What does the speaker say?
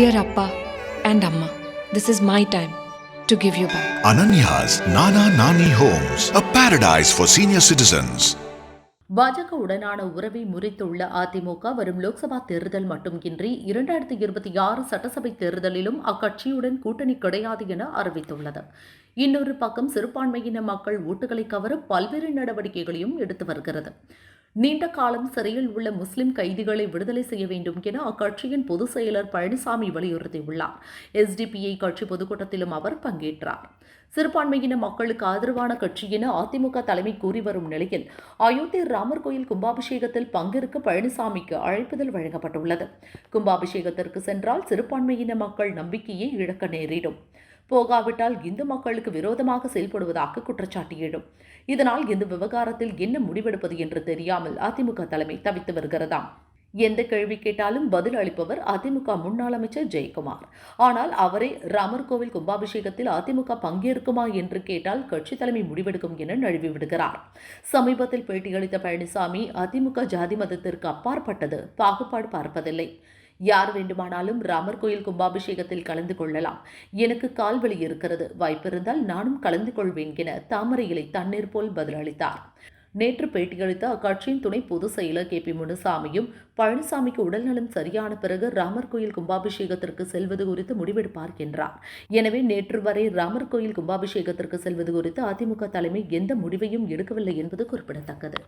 Dear Appa and Amma, this is my time to give you back. Ananya's Nana Nani Homes, a paradise for senior citizens. பாஜக உடனான உறவை முறித்துள்ள அதிமுக வரும் லோக்சபா தேர்தல் மட்டுமின்றி இரண்டாயிரத்தி இருபத்தி ஆறு சட்டசபை தேர்தலிலும் அக்கட்சியுடன் கூட்டணி கிடையாது என அறிவித்துள்ளது இன்னொரு பக்கம் சிறுபான்மையின மக்கள் ஓட்டுகளை கவர பல்வேறு நடவடிக்கைகளையும் எடுத்து வருகிறது நீண்ட காலம் சிறையில் உள்ள முஸ்லிம் கைதிகளை விடுதலை செய்ய வேண்டும் என அக்கட்சியின் பொதுச் செயலர் பழனிசாமி வலியுறுத்தியுள்ளார். எஸ்டிபிஐ கட்சி பொதுக்கூட்டத்திலும் அவர் பங்கேற்றார். சிறுபான்மையின மக்களுக்கு ஆதரவான கட்சி என அதிமுக தலைமை கூறி வரும் நிலையில் அயோத்தி ராமர் கோயில் கும்பாபிஷேகத்தில் பங்கேற்க பழனிசாமிக்கு அழைப்புதல் வழங்கப்பட்டுள்ளது. கும்பாபிஷேகத்திற்கு சென்றால் சிறுபான்மையின மக்கள் நம்பிக்கையை இழக்க நேரிடும். போகாவிட்டால் இந்து மக்களுக்கு விரோதமாக செயல்படுவதாக குற்றச்சாட்டு எழும். இதனால் இந்த விவகாரத்தில் என்ன முடிவெடுப்பது என்று தெரியாமல் அதிமுக தலைமை தவித்து வருகிறதாம். எந்த கேள்வி கேட்டாலும் பதில் அளிப்பவர் அதிமுக முன்னாள் அமைச்சர் ஜெயக்குமார். ஆனால் அவரே ராமர் கோவில் கும்பாபிஷேகத்தில் அதிமுக பங்கேற்குமா என்று கேட்டால் கட்சி தலைமை முடிவெடுக்கும் என நழுவி விடுகிறார். சமீபத்தில் பேட்டியளித்த பழனிசாமி அதிமுக ஜாதி மதத்திற்கு அப்பாற்பட்டது பாகுபாடு பார்ப்பதில்லை. யார் வேண்டுமானாலும் ராமர் கோயில் கும்பாபிஷேகத்தில் கலந்து கொள்ளலாம். எனக்கு கால்வழி இருக்கிறது. வாய்ப்பிருந்தால் நானும் கலந்து கொள்வேன் என தாமரை இலை தண்ணீர் போல் பதிலளித்தார். நேற்று பேட்டியளித்த அக்கட்சியின் துணை பொதுச் செயலர் கே பி முனுசாமியும் பழனிசாமிக்கு உடல்நலம் சரியான பிறகு ராமர் கோயில் கும்பாபிஷேகத்திற்கு செல்வது குறித்து முடிவெடுப்பார் என்றார். எனவே நேற்று வரை ராமர் கோயில் கும்பாபிஷேகத்திற்கு செல்வது குறித்து அதிமுக தலைமை எந்த முடிவையும் எடுக்கவில்லை என்பது குறிப்பிடத்தக்கது.